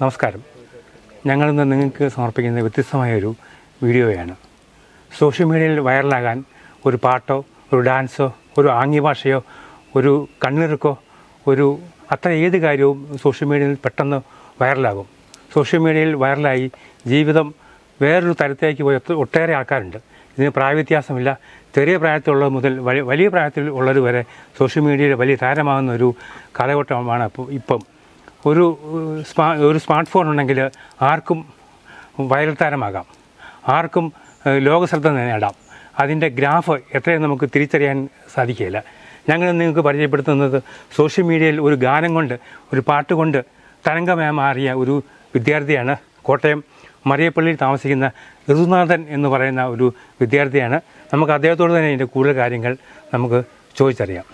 നമസ്കാരം. ഞങ്ങളിന്ന് നിങ്ങൾക്ക് സമർപ്പിക്കുന്ന വ്യത്യസ്തമായൊരു വീഡിയോയാണ്. സോഷ്യൽ മീഡിയയിൽ വൈറലാകാൻ ഒരു പാട്ടോ ഒരു ഡാൻസോ ഒരു ആംഗ്യഭാഷയോ ഒരു കണ്ണിറുക്കോ ഒരു അത്ര ഏത് കാര്യവും സോഷ്യൽ മീഡിയയിൽ പെട്ടെന്ന് വൈറലാകും. സോഷ്യൽ മീഡിയയിൽ വൈറലായി ജീവിതം വേറൊരു തരത്തിലേക്ക് പോയി ഒട്ടേറെ ആൾക്കാരുണ്ട്. ഇതിന് പ്രായവ്യത്യാസമില്ല ചെറിയ പ്രായത്തിലുള്ളത് മുതൽ വലിയ പ്രായത്തിൽ ഉള്ളവർ വരെ സോഷ്യൽ മീഡിയയിൽ വലിയ താരമാകുന്ന ഒരു കാലഘട്ടമാണ് ഇപ്പോൾ ഇപ്പം. ഒരു സ്മാ ഒരു സ്മാർട്ട് ഫോൺ ഉണ്ടെങ്കിൽ ആർക്കും വൈറൽ താരമാകാം. ആർക്കും ലോകശ്രദ്ധ നേടാം. അതിന്റെ ഗ്രാഫ് എത്രയും നമുക്ക് തിരിച്ചറിയാൻ സാധിക്കില്ല ഞങ്ങൾ നിങ്ങൾക്ക് പരിചയപ്പെടുത്തുന്നത് സോഷ്യൽ മീഡിയയിൽ ഒരു ഗാനം കൊണ്ട് ഒരു പാട്ട് കൊണ്ട് തരംഗമേ മാറിയ ഒരു വിദ്യാർത്ഥിയാണ് കോട്ടയം മറിയപ്പള്ളിയിൽ താമസിക്കുന്ന ഋതുനാഥൻ എന്ന് പറയുന്ന ഒരു വിദ്യാർത്ഥിയാണ്. നമുക്ക് അദ്ദേഹത്തോട് തന്നെ ഇതിന്റെ കൂടുതൽ കാര്യങ്ങൾ നമുക്ക് ചോദിച്ചറിയാം.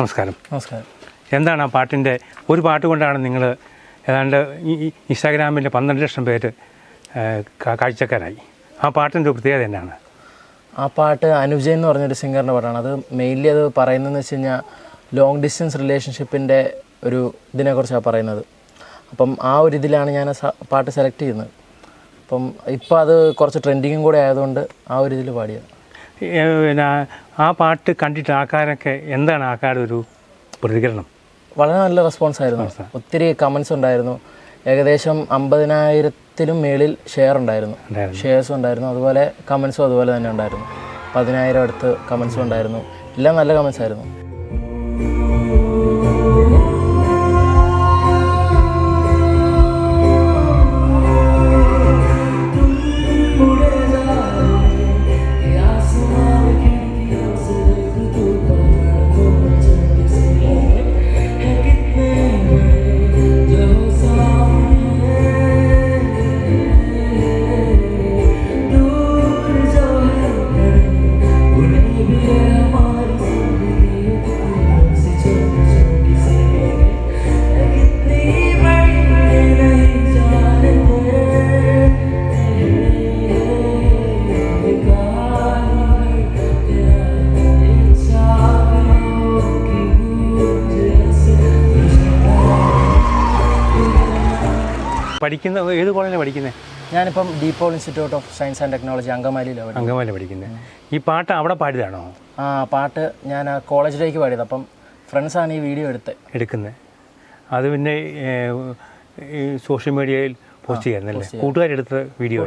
നമസ്കാരം. നമസ്കാരം. എന്താണ് ആ പാട്ടിന്റെ ഒരു പാട്ട് കൊണ്ടാണ് നിങ്ങൾ ഏതാണ്ട് ഈ ഇൻസ്റ്റാഗ്രാമിന്റെ ഇൻസ്റ്റാഗ്രാമിൽ പന്ത്രണ്ട് ലക്ഷം പേര് കാഴ്ചക്കാരായി. ആ പാട്ടിന്റെ പ്രത്യേകത എന്നാണ് ആ പാട്ട് അനുജയ് എന്ന് പറഞ്ഞൊരു സിംഗറിന്റെ പാട്ടാണ്. അത് മെയിൻലി അത് പറയുന്നതെന്ന് വെച്ച് കഴിഞ്ഞാൽ ലോങ് ഡിസ്റ്റൻസ് റിലേഷൻഷിപ്പിന്റെ ഒരു ഇതിനെക്കുറിച്ചാണ് പറയുന്നത്. അപ്പം ആ ഒരു ഇതിലാണ് ഞാൻ പാട്ട് സെലക്ട് ചെയ്യുന്നത്. അപ്പം ഇപ്പോൾ അത് കുറച്ച് ട്രെൻഡിങ്ങും കൂടെ ആയതുകൊണ്ട് ആ ഒരു ഇതിൽ പാടിയത്. പിന്നെ ആ പാട്ട് കണ്ടിട്ട് ആൾക്കാരൊക്കെ എന്താണ് ആൾക്കാരുടെ ഒരു പ്രതികരണം? വളരെ നല്ല റെസ്പോൺസ് ആയിരുന്നു. ഒത്തിരി കമൻസ് ഉണ്ടായിരുന്നു. ഏകദേശം അമ്പതിനായിരത്തിലും മേളിൽ ഷെയർ ഉണ്ടായിരുന്നു. ഉണ്ടായിരുന്നു. ഷെയർസും ഉണ്ടായിരുന്നു. അതുപോലെ കമൻസും അതുപോലെ തന്നെ ഉണ്ടായിരുന്നു. പതിനായിരം അടുത്ത് കമൻസും ഉണ്ടായിരുന്നു. എല്ലാം നല്ല കമൻസ് ആയിരുന്നു. പഠിക്കുന്ന ഏത് കോളേജിലാണ് പഠിക്കുന്നത് ഞാനിപ്പം DePaul institute of science and technology അങ്കമാലിയിലാണ് Angamaly പഠിക്കുന്നത് ഈ പാട്ട് അവിടെ പാടിയതാണോ? ആ പാട്ട് ഞാൻ ആ കോളേജിലേക്ക് പാടിയത്. അപ്പം ഫ്രണ്ട്സാണ് ഈ വീഡിയോ എടുത്ത്. എടുക്കുന്നത് അത് പിന്നെ ഈ സോഷ്യൽ മീഡിയയിൽ പോസ്റ്റ് ചെയ്യാറുണ്ടല്ലേ കൂട്ടുകാരെടുത്ത വീഡിയോ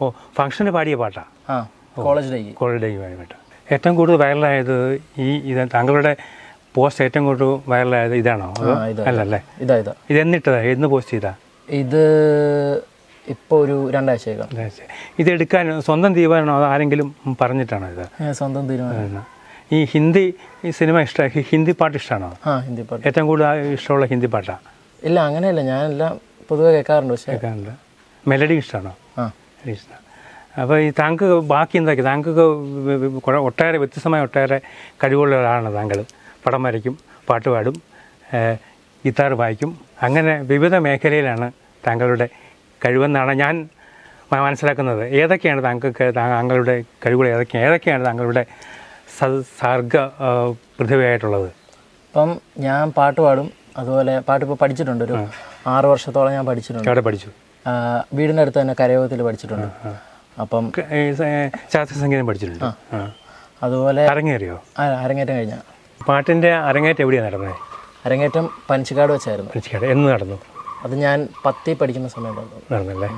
ഓ ഫംഗ്ഷന് പാടിയ പാട്ടാ? ആ കോളേജിലേക്ക്. കോളേജ് പാടിയ പാട്ടാ. ഏറ്റവും കൂടുതൽ വൈറലായത് ഈ ഇത് താങ്കളുടെ പോസ്റ്റ് ഏറ്റവും കൂടുതൽ വൈറലായത് ഇതാണോ. അല്ലല്ലേ ഇതാ ഇതാ. ഇത് എന്നിട്ടതാ എന്ന് പോസ്റ്റ് ചെയ്താ? ഇത് ഇപ്പോൾ ഒരു രണ്ടാഴ്ചയേക്കാം ഇത് എടുക്കാൻ സ്വന്തം തീരുമാനമാണോ? അത് ആരെങ്കിലും പറഞ്ഞിട്ടാണോ ഇത്? സ്വന്തം തീരുമാനം. ഈ ഹിന്ദി ഈ സിനിമ ഇഷ്ടമായി ഹിന്ദി പാട്ട് ഇഷ്ടമാണോ ആ ഹിന്ദി പാട്ട്. ഏറ്റവും കൂടുതൽ ഇഷ്ടമുള്ള ഹിന്ദി പാട്ടാണ് ഇല്ല അങ്ങനെയല്ല. ഞാനെല്ലാം പൊതുവെ കേൾക്കാറുണ്ട് പക്ഷേ. കേൾക്കാറുണ്ട്. മെലഡി ഇഷ്ടമാണോ ആ. ഇഷ്ടം. ഇഷ്ടമാണ് അപ്പോൾ ഈ താങ്കൾക്ക് ബാക്കി എന്താക്കി? താങ്കൾക്ക് ഒട്ടേറെ വ്യത്യസ്തമായ ഒട്ടേറെ കഴിവുള്ള ഒരാളാണ് താങ്കൾ. പടം വരയ്ക്കും പാട്ട് പാടും. ഗിത്താർ വായിക്കും. അങ്ങനെ വിവിധ മേഖലയിലാണ് താങ്കളുടെ കഴിവെന്നാണ് ഞാൻ മനസ്സിലാക്കുന്നത്. ഏതൊക്കെയാണ് താങ്കൾക്ക് താങ്കളുടെ കഴിവുകൾ ഏതൊക്കെയാണ് ഏതൊക്കെയാണ് താങ്കളുടെ സ- സർഗ പ്രതിഭയായിട്ടുള്ളത്? അപ്പം ഞാൻ പാട്ട് പാടും. അതുപോലെ പാട്ട് ഇപ്പോൾ പഠിച്ചിട്ടുണ്ട്. ഒരു ആറ് വർഷത്തോളം ഞാൻ പഠിച്ചിട്ടുണ്ട്. അവിടെ പഠിച്ചു? വീടിന്റെ അടുത്ത് തന്നെ കരയോഗത്തിൽ പഠിച്ചിട്ടുണ്ട്. അപ്പം ശാസ്ത്രീയ സംഗീതം പഠിച്ചിട്ടുണ്ട്. അതുപോലെ അരങ്ങേറിയോ? അരങ്ങേറ്റം കഴിഞ്ഞ. പാട്ടിന്റെ അരങ്ങേറ്റം എവിടെയാണ് നടന്നത് അരങ്ങേറ്റം പനച്ചിക്കാട് വെച്ചായിരുന്നു. പനച്ചിക്കാട്. എന്ന് നടന്നു? അത് ഞാൻ പത്തി പഠിക്കുന്ന സമയത്താണ് നടന്നല്ലേ?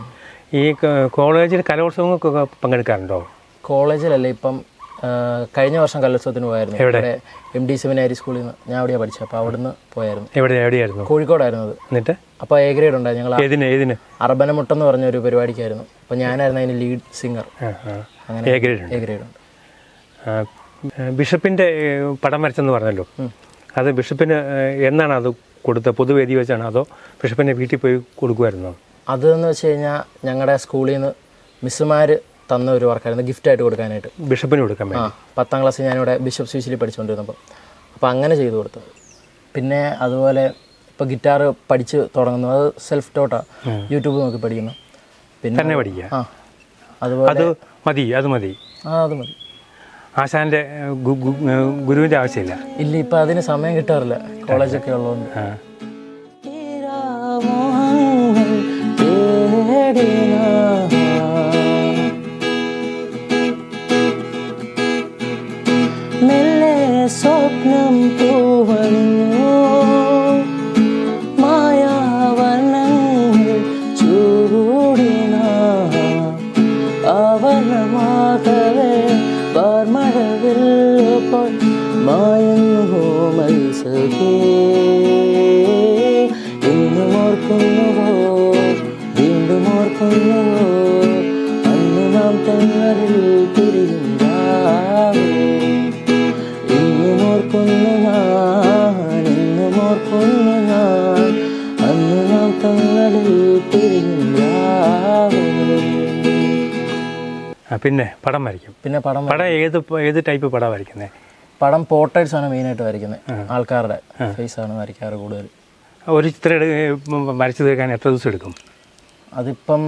ഈ കോളേജിൽ കലോത്സവങ്ങൾക്കൊക്കെ പങ്കെടുക്കാറുണ്ടോ? കോളേജിലല്ല ഇപ്പം കഴിഞ്ഞ വർഷം കലോത്സവത്തിന് പോയായിരുന്നു? ഇവിടെ എം ഡി സെമിനാരി സ്കൂളിൽ നിന്ന് ഞാൻ അവിടെയാണ് പഠിച്ചത്. അപ്പോൾ അവിടുന്ന് പോയായിരുന്നു. എവിടെ എവിടെയായിരുന്നു? കോഴിക്കോടായിരുന്നു അത്. എന്നിട്ട്? അപ്പോൾ എ ഗ്രേഡ് ഉണ്ടായിരുന്നു ഞങ്ങൾ ഏതിന് ഏതിന്? അർബനമുട്ടെന്ന് പറഞ്ഞ ഒരു പരിപാടിക്കായിരുന്നു. അപ്പോൾ ഞാനായിരുന്നു അതിന് ലീഡ് സിംഗർ. അങ്ങനെ എ ഗ്രേഡ് ഉണ്ട്. എ ഗ്രേഡ് ഉണ്ട്. ആ, ബിഷപ്പിന്റെ പടം വരച്ചെന്ന് പറഞ്ഞല്ലോ? അത് ബിഷപ്പിന് എന്നാണ് അത് കൊടുത്ത പൊതുവേദി വെച്ചാണ് അതോ ബിഷപ്പിന്റെ വീട്ടിൽ പോയി കൊടുക്കുമായിരുന്നോ? അതെന്ന് വെച്ച് കഴിഞ്ഞാൽ ഞങ്ങളുടെ സ്കൂളിൽ നിന്ന് മിസ്സുമാർ തന്ന ഒരു വർക്കായിരുന്നു ഗിഫ്റ്റായിട്ട് കൊടുക്കാനായിട്ട്. ബിഷപ്പിന് കൊടുക്കാൻ ആ പത്താം ക്ലാസ് ഞാനിവിടെ ബിഷപ്പ് സ്വീച്ചിൽ പഠിച്ചുകൊണ്ടിരുന്നപ്പോൾ അപ്പോൾ അങ്ങനെ ചെയ്തു കൊടുത്തു. പിന്നെ അതുപോലെ ഇപ്പോൾ ഗിറ്റാർ പഠിച്ച് തുടങ്ങുന്നു അത് സെൽഫ് ടോട്ടാണ് യൂട്യൂബ് നോക്കി പഠിക്കുന്നു. പിന്നെ പഠിക്കുക. ആ അതുപോലെ അത് മതി അത് മതി. ആ അത് മതി. ആശാന്റെ ഗുരുവിന്റെ ആവശ്യമില്ല. ഇല്ല ഇപ്പൊ അതിന് സമയം കിട്ടാറില്ല. കോളേജൊക്കെ ഉള്ളതുകൊണ്ട് അന്ന് നാം തങ്ങളിൽ തിരിയും രാവോ ഇന്നും ഓർക്കുന്നു ഞാൻ ഇന്നും ഓർക്കുന്നു ഞാൻ അന്ന് നാം തങ്ങളിൽ തിരിയും പിന്നെ പടം വരയ്ക്കും. പിന്നെ പടം പടം ഏത് ഏത് ടൈപ്പ് പടം വരയ്ക്കുന്നത് പടം പോർട്രേറ്റ്സ് ആണ് മെയിനായിട്ട് വരയ്ക്കുന്നത്. ആൾക്കാരുടെ ഫേസ് ആണ് വരയ്ക്കാറ് കൂടുതൽ. ഒരു ചിത്രം വരച്ചു തീർക്കാൻ എത്ര ദിവസം എടുക്കും? അതിപ്പം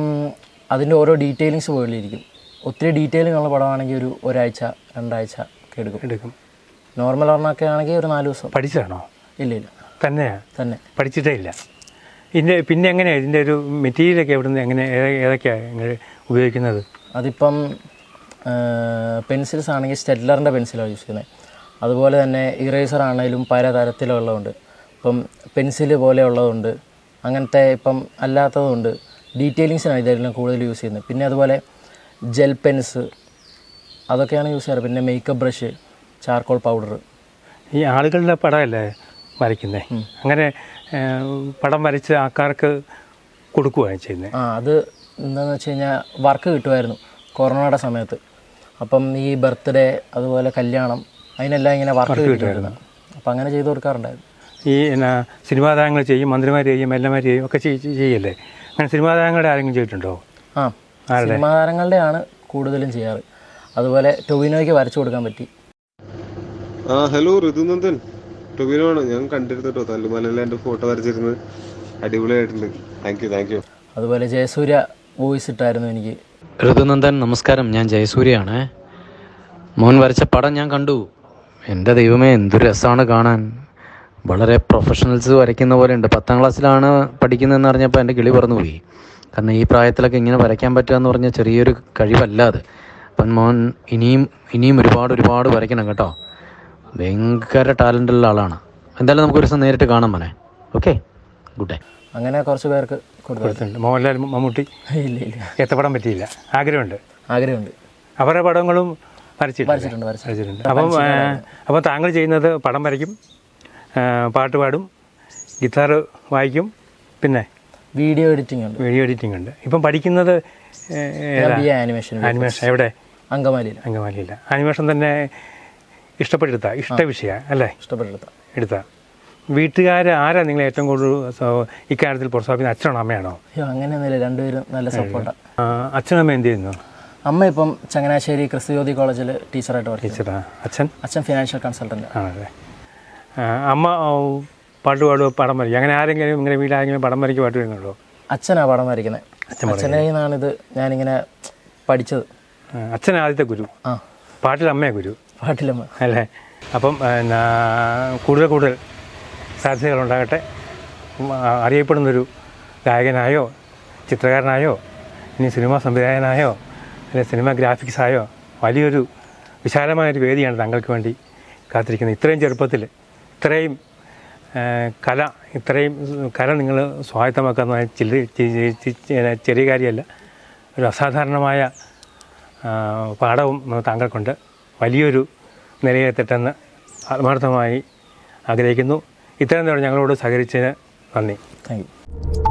അതിന്റെ ഓരോ ഡീറ്റെയിലിങ്സ് പോലെ ഇരിക്കും. ഒത്തിരി ഉള്ള പടമാണെങ്കിൽ ഒരു ഒരാഴ്ച രണ്ടാഴ്ച ഒക്കെ എടുക്കും. എടുക്കും. നോർമൽ ഒരെണ്ണമൊക്കെ ആണെങ്കിൽ ഒരു നാല് ദിവസം. പഠിച്ചതാണോ ഇല്ല ഇല്ല. തന്നെ തന്നെ. പഠിച്ചിട്ടേ ഇല്ല. ഇതിന്റെ പിന്നെ എങ്ങനെയാണ് ഇതിന്റെ ഒരു മെറ്റീരിയലൊക്കെ എവിടെ നിന്ന് എങ്ങനെ ഏതൊക്കെയാണ് ഉപയോഗിക്കുന്നത്? അതിപ്പം പെൻസിൽസ് ആണെങ്കിൽ സ്റ്റെഡ്ലറിന്റെ പെൻസിലാണ് യൂസ് ചെയ്യുന്നത് അതുപോലെ തന്നെ ഇറേസർ ആണെങ്കിലും പല തരത്തിലുള്ളതുണ്ട്. ഇപ്പം പെൻസിൽ പോലെയുള്ളതുണ്ട്. അങ്ങനത്തെ ഇപ്പം അല്ലാത്തതുണ്ട്. ഡീറ്റെയിലിങ്സിനാണ് ഇതെല്ലാം കൂടുതൽ യൂസ് ചെയ്യുന്നത്. പിന്നെ അതുപോലെ ജെൽ പെൻസ് അതൊക്കെയാണ് യൂസ് ചെയ്യാറ്. പിന്നെ മേക്കപ്പ് ബ്രഷ് ചാർക്കോൾ പൗഡർ ഈ ആളുകളുടെ പടമല്ലേ വരയ്ക്കുന്നത് അങ്ങനെ പടം വരച്ച് ആൾക്കാർക്ക് കൊടുക്കുകയാണ് ചെയ്യുന്നത് ആ അത് എന്താണെന്ന് വെച്ച് കഴിഞ്ഞാൽ വർക്ക് കിട്ടുമായിരുന്നു കൊറോണയുടെ സമയത്ത്. അപ്പം ഈ ബർത്ത്ഡേ അതുപോലെ കല്യാണം അതിനെല്ലാം ഇങ്ങനെ വർക്ക് കിട്ടുമായിരുന്നു അപ്പം അങ്ങനെ ചെയ്ത് കൊടുക്കാറുണ്ടായിരുന്നു. ഈ എന്നാ സിനിമാ താരങ്ങൾ ചെയ്യും മന്ത്രിമാർ ചെയ്യും എല്ലമാർ ചെയ്യും ഒക്കെ ചെയ്- ചെയ്- ചെയ്യല്ലേ? അങ്ങനെ സിനിമാ താരങ്ങളുടെ ആരെങ്കിലും ചെയ്തിട്ടുണ്ടോ? ആ സിനിമാ താരങ്ങളുടെയാണ് കൂടുതലും ചെയ്യാറ്. അതുപോലെ ടൊവിനോയ്ക്ക് വരച്ചു കൊടുക്കാൻ പറ്റി. ആ ഹലോ ഋതുനന്ദൻ. ടൊവിനോ ആണ് ഞാൻ കണ്ടിരുന്നു കേട്ടോ തല്ലുമലയിൽ എന്റെ ഫോട്ടോ വരച്ചിരുന്നത്. അടിപൊളിയായിട്ടുണ്ട്. താങ്ക് യു താങ്ക് യു അതുപോലെ ജയസൂര്യ വോയിസ് ഇട്ടായിരുന്നു എനിക്ക്. ഋതുനന്ദൻ നമസ്കാരം. ഞാൻ ജയസൂര്യയാണ്. മോൻ വരച്ച പടം ഞാൻ കണ്ടു. എന്റെ ദൈവമേ എന്തു രസമാണ് കാണാൻ. വളരെ പ്രൊഫഷണൽസ് വരയ്ക്കുന്ന പോലെ ഉണ്ട് പത്താം ക്ലാസ്സിലാണ് പഠിക്കുന്നതെന്ന് അറിഞ്ഞപ്പോൾ എന്റെ കിളി പറന്നു പോയി കാരണം ഈ പ്രായത്തിലൊക്കെ ഇങ്ങനെ വരയ്ക്കാൻ പറ്റുക എന്ന് പറഞ്ഞാൽ ചെറിയൊരു കഴിവല്ല അത്. അപ്പം മോൻ ഇനിയും ഇനിയും ഒരുപാട് ഒരുപാട് വരയ്ക്കണം കേട്ടോ. ഭയങ്കര ടാലന്റുള്ള ആളാണ്. എന്തായാലും നമുക്ക് ഒരു ദിവസം നേരിട്ട് കാണാം മോനെ. ഓക്കെ ഗുഡ് ഡേ അങ്ങനെ കുറച്ച് പേർക്ക് കൊടുത്തു കൊടുത്തിട്ടുണ്ട്. മോഹൻലാൽ മമ്മൂട്ടി ഇല്ല ഇല്ല. എത്തപ്പെടാൻ പറ്റിയില്ല. ആഗ്രഹമുണ്ട്. ആഗ്രഹമുണ്ട്. അവരുടെ പടങ്ങളും വരച്ചിട്ടുണ്ട്. വരച്ചിട്ടുണ്ട് വരച്ചിട്ടുണ്ട്. വരച്ചിട്ടുണ്ട്. അപ്പം അപ്പോൾ അപ്പം താങ്കൾ ചെയ്യുന്നത് പടം വരയ്ക്കും പാട്ട് പാടും ഗിത്താറ് വായിക്കും പിന്നെ വീഡിയോ എഡിറ്റിംഗ് ഉണ്ട്. വീഡിയോ എഡിറ്റിംഗ് ഉണ്ട്. ഇപ്പം പഠിക്കുന്നത് ആനിമേഷൻ ആനിമേഷൻ എവിടെ? അങ്കമാലിയിൽ അങ്കമാലിയില്ല ആനിമേഷൻ തന്നെ ഇഷ്ടപ്പെട്ടെടുത്ത? ഇഷ്ട വിഷയ അല്ലേ? ഇഷ്ടപ്പെട്ടെടുത്ത. എടുത്ത. വീട്ടുകാർ ആരാ നിങ്ങളെ ഏറ്റവും കൂടുതൽ ഇക്കാര്യത്തിൽ പ്രോത്സാഹിപ്പിക്കുന്ന? അച്ഛനാണോ അമ്മയാണോ? അയ്യോ അങ്ങനെയൊന്നുമില്ല. രണ്ടുപേരും നല്ല സപ്പോർട്ടാണ് അച്ഛനമ്മ എന്ത് ചെയ്യുന്നു? അമ്മ ഇപ്പം ചങ്ങനാശ്ശേരി ക്രിസ്തുജ്യോതി കോളേജിൽ ടീച്ചറായിട്ട് വർക്ക് ടീച്ചറാ. അച്ഛൻ? അച്ഛൻ ഫിനാൻഷ്യൽ കൺസൾട്ടന്റ് ആണല്ലേ. അമ്മ പാട്ട് പാടുക പടം വരയ്ക്കും. അങ്ങനെ ആരെങ്കിലും ഇങ്ങനെ വീട്ടിലാരെങ്കിലും പടം വരയ്ക്ക് പാട്ട് വരുന്നുണ്ടോ? അച്ഛനാ പടം വരയ്ക്കുന്നത് അച്ഛനെ നിന്നാണിത് ഞാനിങ്ങനെ പഠിച്ചത്. അച്ഛൻ ആദ്യത്തെ ഗുരു. ആ. പാട്ടിലമ്മയെ ഗുരു. പാട്ടിലമ്മ അല്ലേ? അപ്പം കൂടുതൽ കൂടുതൽ സാധ്യതകൾ ഉണ്ടാകട്ടെ. ഉം, ആ, അറിയപ്പെടുന്നൊരു ഗായകനായോ ചിത്രകാരനായോ ഇനി സിനിമാ സംവിധായകനായോ അല്ലെങ്കിൽ സിനിമ ഗ്രാഫിക്സായോ വലിയൊരു വിശാലമായൊരു വേദിയാണ് താങ്കൾക്ക് വേണ്ടി കാത്തിരിക്കുന്നത്. ഇത്രയും ചെറുപ്പത്തിൽ ഇത്രയും കല. ഇത്രയും കല നിങ്ങൾ സ്വായത്തമാക്കുന്ന ചില്ല ചി- ചി- ചി- ചെറിയ കാര്യമല്ല. ഒരു അസാധാരണമായ പാഠവും താങ്കൾക്കുണ്ട്. വലിയൊരു നിലയിലെത്തട്ടെന്ന് ആത്മാർത്ഥമായി ആഗ്രഹിക്കുന്നു. ഇത്രയും നേരം ഞങ്ങളോട് സഹകരിച്ചതിന് നന്ദി. Thank you.